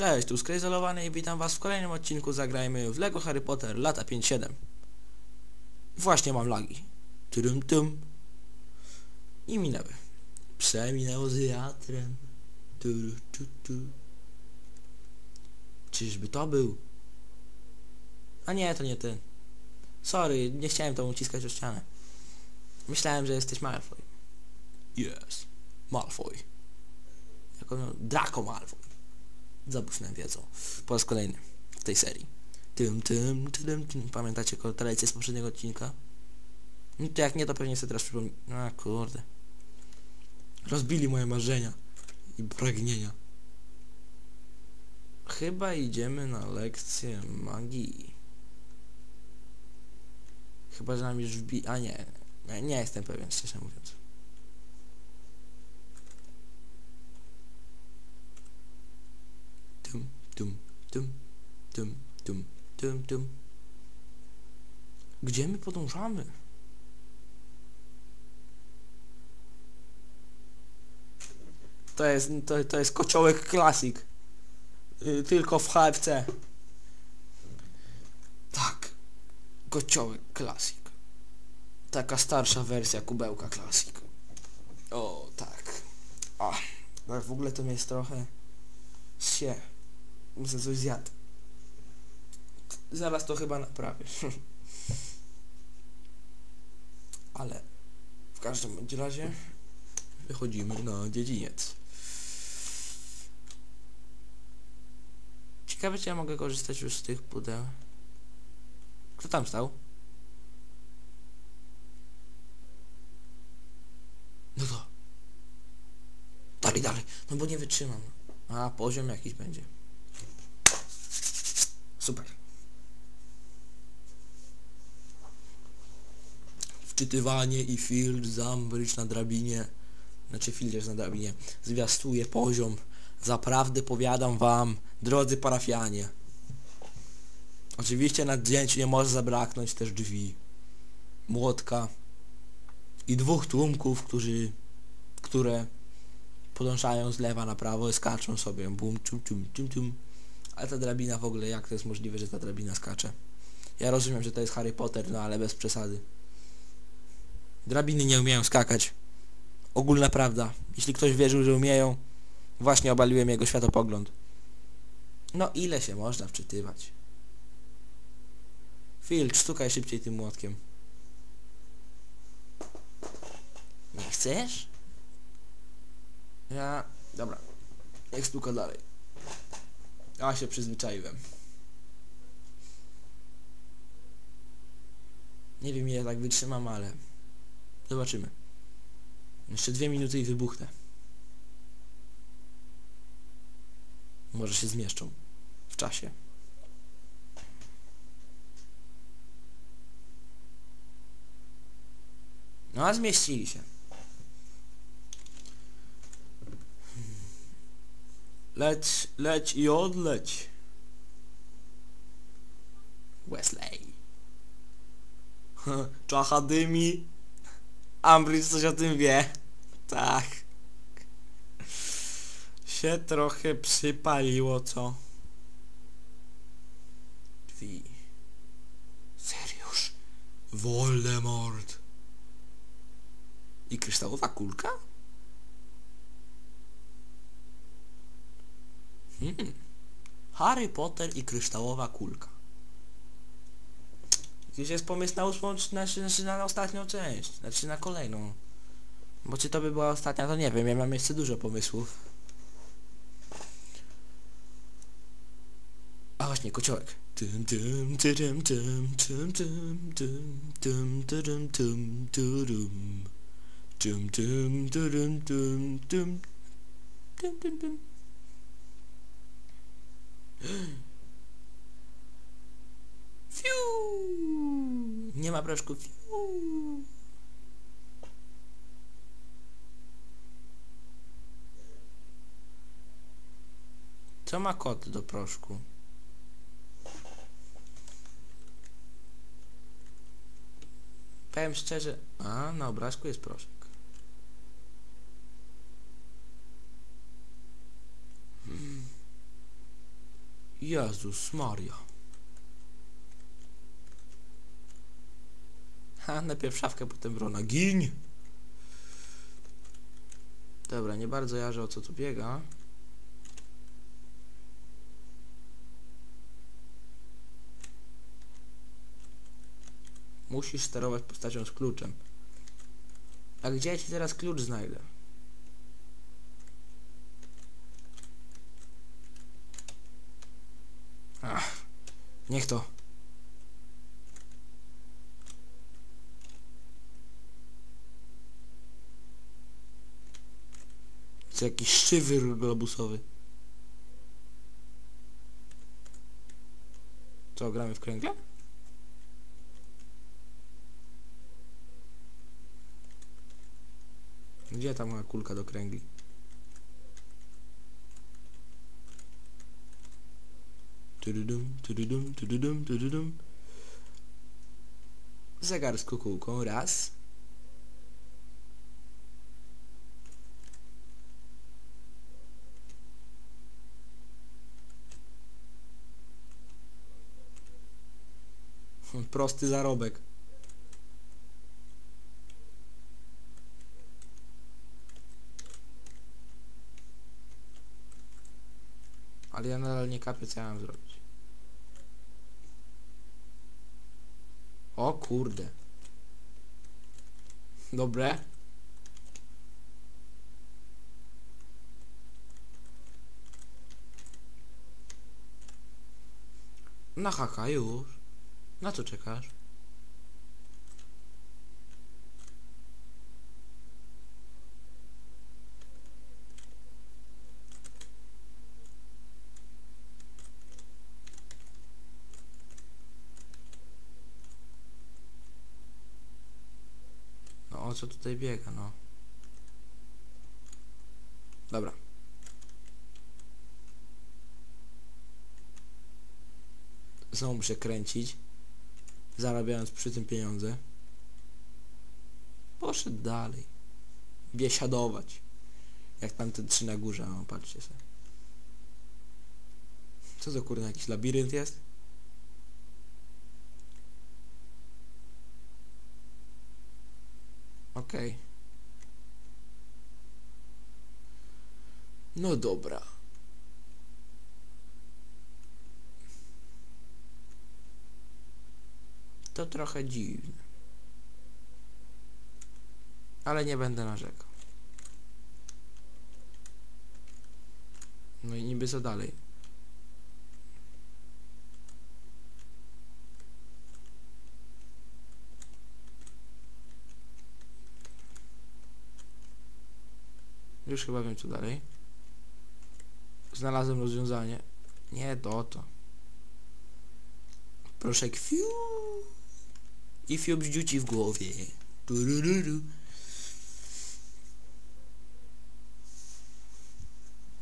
Cześć, tu Skrejzolowany i witam was w kolejnym odcinku Zagrajmy w LEGO Harry Potter lata 5-7 Właśnie mam lagi. Trum tum I minęły. Przeminęło z wiatrem. Czyżby to był? A nie, to nie ty. Sorry, nie chciałem to uciskać o ścianę. Myślałem, że jesteś Malfoy. Yes, Malfoy. Jako no, Draco Malfoy Zabójną wiedzą. Po raz kolejny w tej serii. Tym, tym, tym, tym. Pamiętacie tradycję z poprzedniego odcinka? No to jak nie, to pewnie sobie teraz przypomnę. A kurde. Rozbili moje marzenia i pragnienia. Chyba idziemy na lekcję magii. Chyba, że nam już wbi... A nie. nie. Nie jestem pewien, szczerze mówiąc. Tum, tum, tum, tum, tum, tum. Gdzie my podążamy? To jest, to, to jest kociołek klasik. Yy, tylko w HFC. Tak. Kociołek klasik. Taka starsza wersja kubełka klasik. O, tak. A, tak w ogóle to jest trochę... Sie. Muszę coś zjadł. Zaraz to chyba naprawię. Ale w każdym bądź razie wychodzimy na dziedziniec. Ciekawe czy ja mogę korzystać już z tych pudeł. Kto tam stał? No to. Dalej, dalej. No bo nie wytrzymam. A, poziom jakiś będzie. Super. Wczytywanie i field Zambridge na drabinie, znaczy filtr na drabinie, zwiastuje poziom. Zaprawdę powiadam wam, drodzy parafianie. Oczywiście na zdjęciu nie może zabraknąć też drzwi, młotka i dwóch tłumków, którzy, które podążają z lewa na prawo i skaczą sobie, bum, czum, czum, czum, czum. Ale ta drabina w ogóle, jak to jest możliwe, że ta drabina skacze? Ja rozumiem, że to jest Harry Potter, no ale bez przesady. Drabiny nie umieją skakać. Ogólna prawda. Jeśli ktoś wierzył, że umieją, właśnie obaliłem jego światopogląd. No ile się można wczytywać? Filcz, stukaj szybciej tym młotkiem. Nie chcesz? Ja... Dobra. Jak stuka dalej. A się przyzwyczaiłem. Nie wiem ile tak wytrzymam, ale... Zobaczymy. Jeszcze dwie minuty i wybuchnę. Może się zmieszczą. W czasie. No a zmieścili się. Leć, leć i odleć. Wesley. Czacha dymi. Ambridge coś o tym wie. Tak. Się trochę przypaliło, co? Drzwi. Seriusz. Voldemort. I kryształowa kulka? Hmm. Harry Potter i kryształowa kulka. Jakiś jest pomysł na ósmą, znaczy, znaczy na ostatnią część, znaczy na kolejną. Bo czy to by była ostatnia, to nie wiem, ja mam jeszcze dużo pomysłów. A właśnie, kociołek. Tym tym tym tym tym Fiu! Nie ma proszku. Fiu! Co ma kot do proszku? Powiem szczerze... A, na obrazku jest proszek. Jezus Maria. Ha, najpierw szafkę, potem wrona. Giń! Dobra, nie bardzo jarzę o co tu biega. Musisz sterować postacią z kluczem. A gdzie ja ci teraz klucz znajdę? Niech to. To jakiś szywyr globusowy. Co, gramy w kręgle? Gdzie ta moja kulka do kręgli? Tududum, tududum, tududum, tududum. Zagaros Cucu com Uraz. Prosti zarobek. Ale ja nadal nie kapię co ja mam zrobić. O kurde. Dobre. Na haka już. Na co czekasz? O co tutaj biega, no? Dobra. Znowu muszę kręcić, zarabiając przy tym pieniądze. Poszedł dalej. Biesiadować. Jak tam te trzy na górze, no patrzcie sobie. Co to kurde, jakiś labirynt jest? Okej. No dobra. To trochę dziwne. Ale nie będę narzekał. No i niby co dalej? Już chyba wiem co dalej. Znalazłem rozwiązanie. Nie to to. Proszę kwiu. I fiu bździu ci w głowie. Turururu.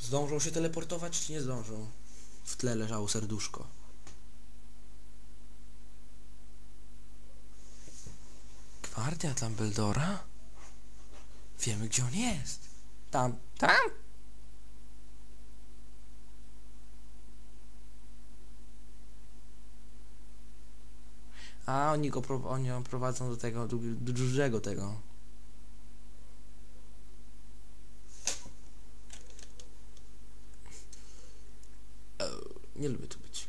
Zdążą się teleportować, czy nie zdążą? W tle leżało serduszko. Gwardia Dumbledora? Wiemy, gdzie on jest. Tam, tam? A, oni go oni ją prowadzą do tego, do, do dużego tego. Nie lubię tu być.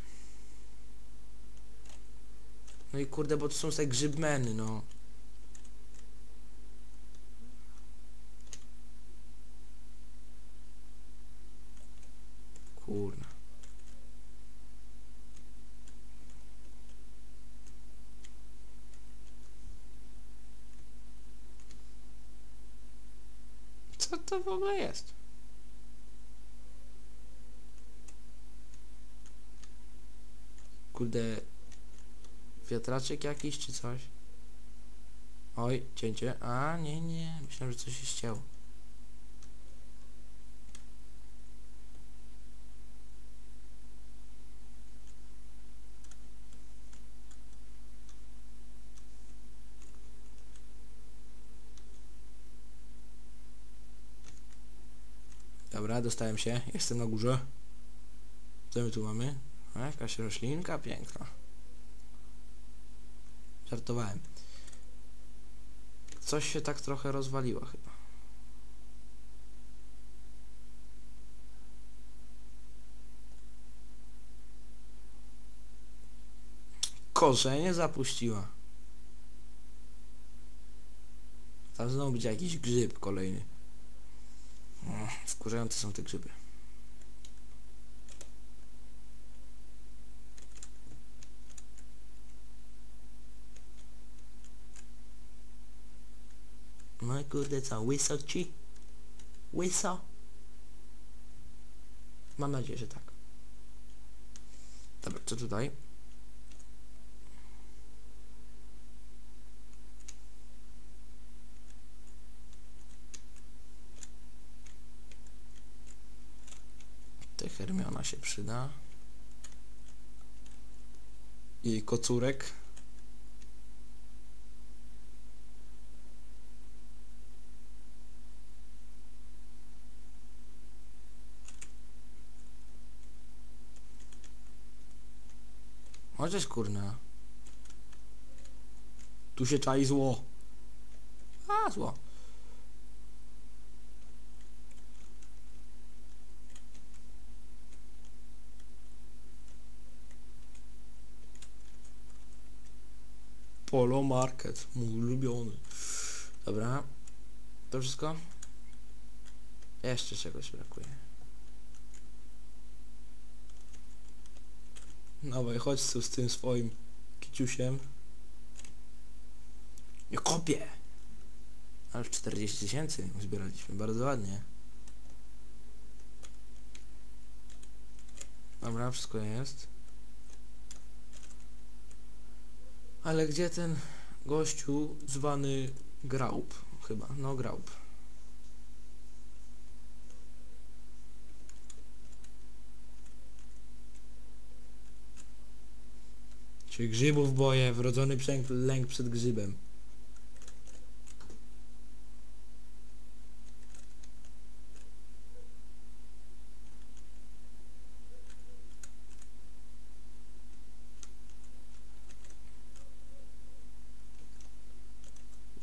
No i kurde, bo to są te grzybmeny, no. Kurna. Co to w ogóle jest? Kurde... Wiatraczek jakiś czy coś? Oj, cięcie. A, nie, nie. Myślałem, że coś się ścięło. Dostałem się. Jestem na górze. Co my tu mamy? A jakaś roślinka piękna. Żartowałem. Coś się tak trochę rozwaliło chyba. Korzenie zapuściła. Tam znowu będzie jakiś grzyb kolejny. Wkurzające są te grzyby. No i kurde co, łyso ci? Łyso? Mam nadzieję, że tak. Dobra, co tutaj? Hermiona się przyda. I kocurek. Chociaż kurna. Tu się czai zło. A, zło. Polo Market, mój ulubiony. Dobra. To wszystko? Jeszcze czegoś brakuje. Dawaj, chodź tu z tym swoim kiciusiem. Nie kopię! Ale 40 tysięcy zbieraliśmy, bardzo ładnie. Dobra, wszystko jest. Ale gdzie ten gościu zwany Graup? Chyba, no Graup. Czy grzybów boję, wrodzony lęk przed grzybem.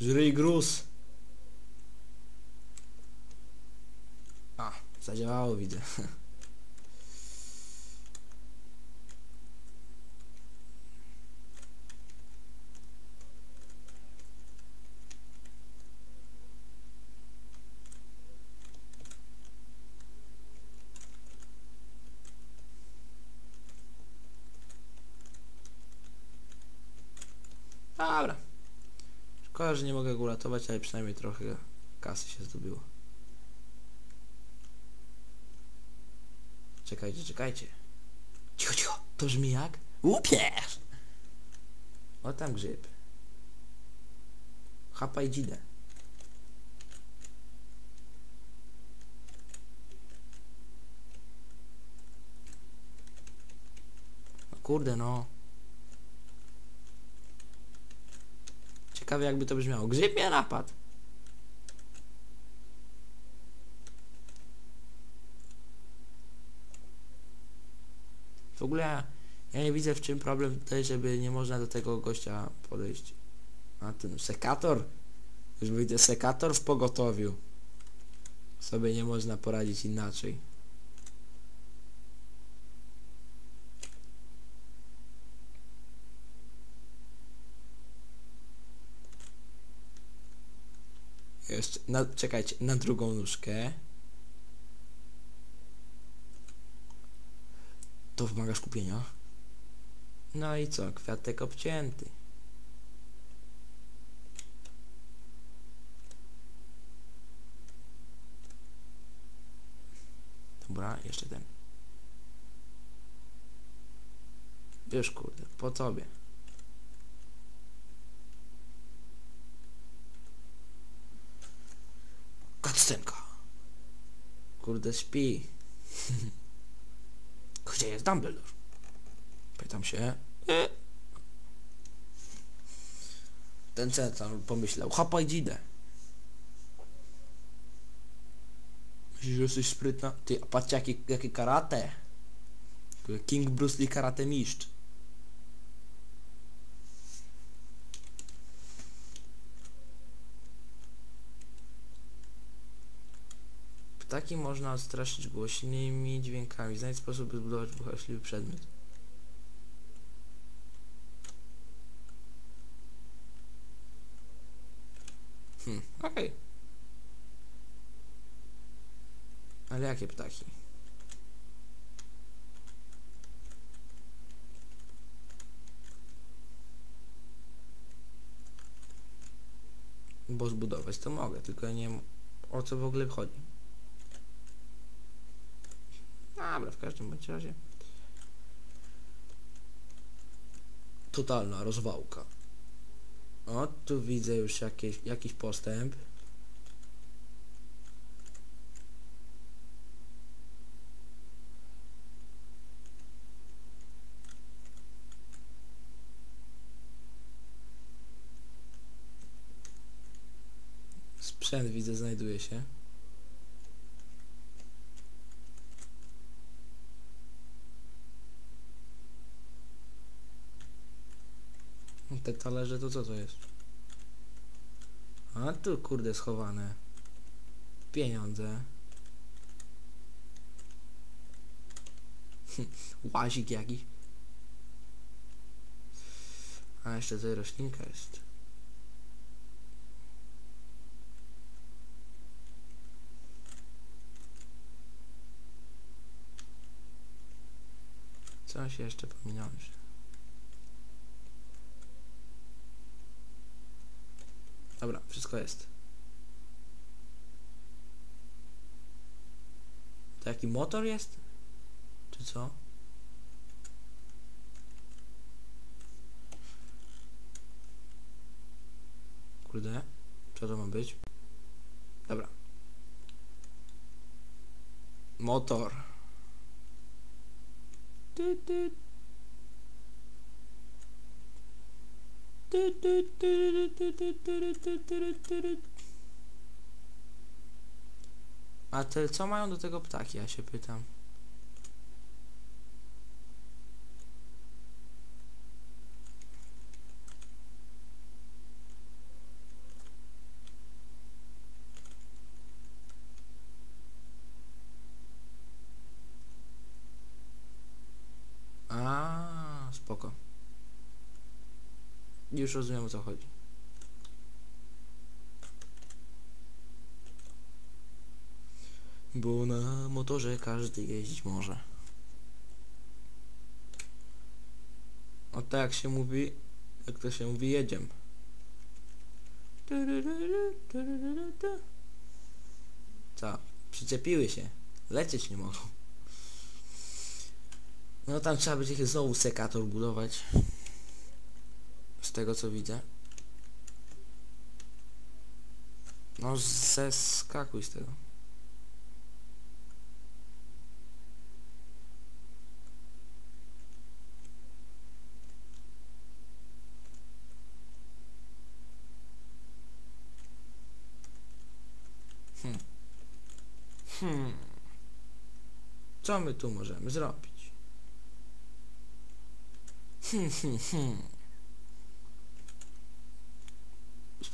Żryj gruz. A, zadziałało widzę. Dobra. Szkoda, że nie mogę go uratować, ale przynajmniej trochę kasy się zdobyło. Czekajcie, czekajcie. Cicho, cicho. To brzmi jak? Łupiesz! O tam grzyb. Chapaj dzidę. Kurde no. Ciekawe jakby to brzmiało. Grzyb mnie napadł. W ogóle ja nie widzę w czym problem tutaj, żeby nie można do tego gościa podejść. A ten sekator? Już wyjdzie sekator w pogotowiu. Sobie nie można poradzić inaczej. Jeszcze, na, czekajcie, na drugą nóżkę. To wymaga skupienia. No i co? Kwiatek obcięty. Dobra, jeszcze ten. Wiesz kurde, po tobie. Kurde, śpi. Gdzie jest Dumbledore? Pytam się. Ten tam pomyślał. Chapaj dzidę. Myślisz, że jesteś sprytna? Ty, patrzcie jakie karate. King Bruce Lee karate mistrz. Ptaki można odstraszyć głośnymi dźwiękami. Znajdź sposób, by zbudować hałaśliwy przedmiot. Hmm, okej. Ale jakie ptaki? Bo zbudować to mogę, tylko nie wiem o co w ogóle chodzi. Dobra, w każdym bądź razie. Totalna rozwałka. O, tu widzę już jakieś, jakiś postęp. Sprzęt widzę znajduje się. Te talerze to co to jest? A tu kurde schowane. Pieniądze. Łazik jakiś. A jeszcze tutaj roślinka jest. Coś jeszcze pominąłem się. Dobra, wszystko jest. To jaki motor jest? Czy co? Kurde, co to ma być? Dobra. Motor. A te co mają do tego ptaki, ja się pytam. A, spoko. Już rozumiem o co chodzi. Bo na motorze każdy jeździć może. O tak się mówi, jak to się mówi, jedziem. Co? Przyczepiły się. Lecieć nie mogą. No tam trzeba będzie znowu sekator budować. Tego co widzę. No zeskakuj z tego. Hmm. Hmm. Co my tu możemy zrobić? Hmm, hmm, hmm.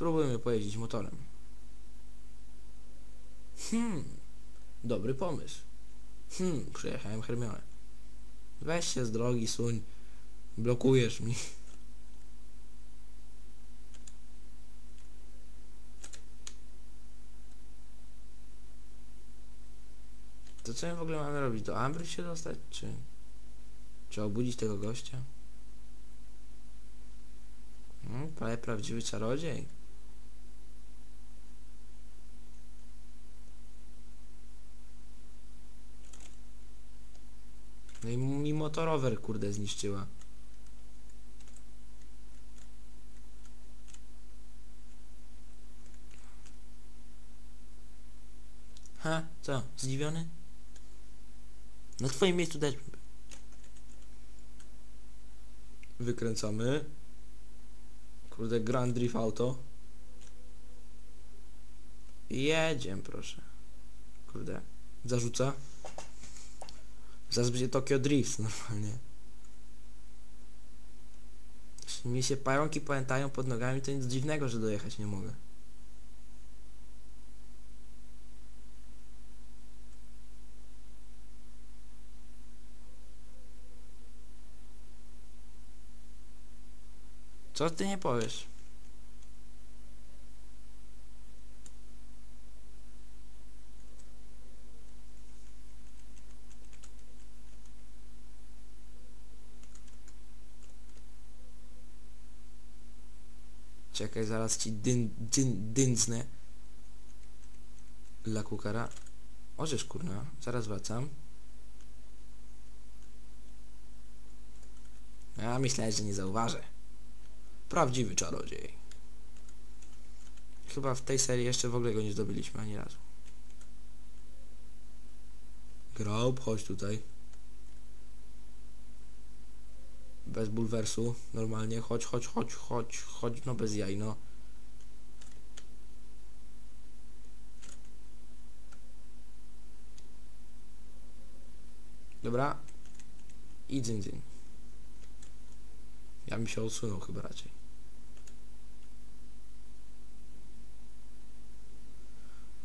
Spróbujmy pojeździć motorem. Hmm, dobry pomysł. Hmm, przyjechałem Hermione. Weź się z drogi, suń. Blokujesz mi. To co my w ogóle mamy robić? Do Ambry się dostać? Czy... Czy obudzić tego gościa? Hmm, prawie prawdziwy czarodziej. No i mi motorower kurde zniszczyła. Ha, co? Zdziwiony? Na twoim miejscu dać Wykręcamy. Kurde, Grand Drift Auto. Jedziemy, proszę. Kurde. Zarzuca. Zaraz będzie Tokyo Drift normalnie. Jeśli mi się pająki pamiętają pod nogami, to nic dziwnego, że dojechać nie mogę. Co ty nie powiesz? Czekaj, zaraz ci dyn, dyn, dynznę. Dla kukara. Kurna, zaraz wracam. Ja myślałem, że nie zauważę. Prawdziwy czarodziej. Chyba w tej serii jeszcze w ogóle go nie zdobyliśmy ani razu. Grob, chodź tutaj. Bez bulwersu, normalnie, chodź, chodź, chodź, chodź, chodź, no bez jaj, no. Dobra. I dzyn, dzyn. Ja bym się odsunął chyba raczej.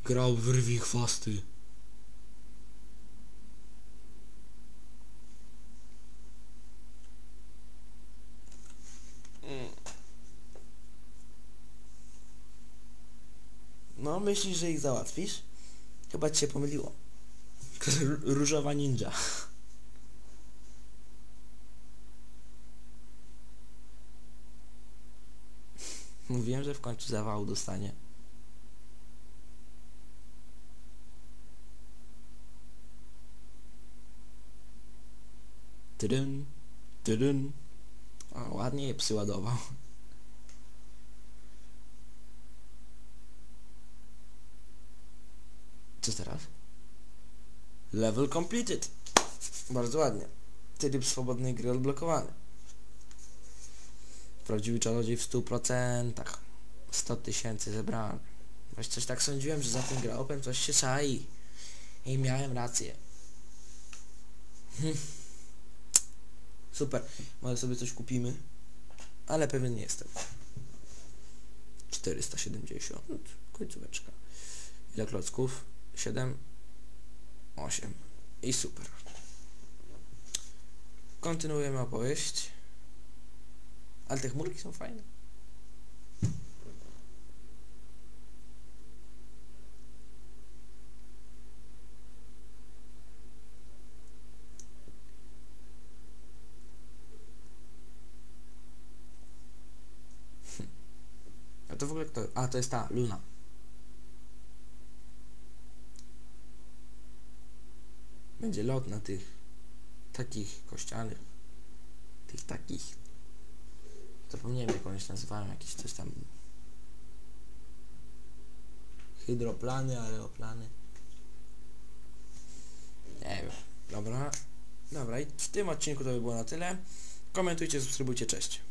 Grał w rwi chwasty. No, myślisz, że ich załatwisz? Chyba ci się pomyliło. Różowa ninja. Mówiłem, że w końcu zawału dostanie. Tydyn, tydyn. O, ładnie je przyładował. Co teraz? Level completed. Bardzo ładnie. Tryb swobodnej gry odblokowany. Prawdziwy czarodziej w 100%. 100 tysięcy zebrałem. Właśnie coś tak sądziłem, że za tym grałpem coś się czai. I miałem rację. Super. Może sobie coś kupimy. Ale pewien nie jestem. 470. Końcóweczka. Ile klocków? 7. 8. I super. Kontynuujemy opowieść. Ale te chmurki są fajne. A to w ogóle kto? A, to jest ta, Luna. Będzie lot na tych takich kościanych. Tych takich. Zapomniałem jak one się nazywają, jakieś coś tam. Hydroplany, aeroplany. Nie wiem. Dobra. Dobra, i w tym odcinku to by było na tyle. Komentujcie, subskrybujcie, cześć.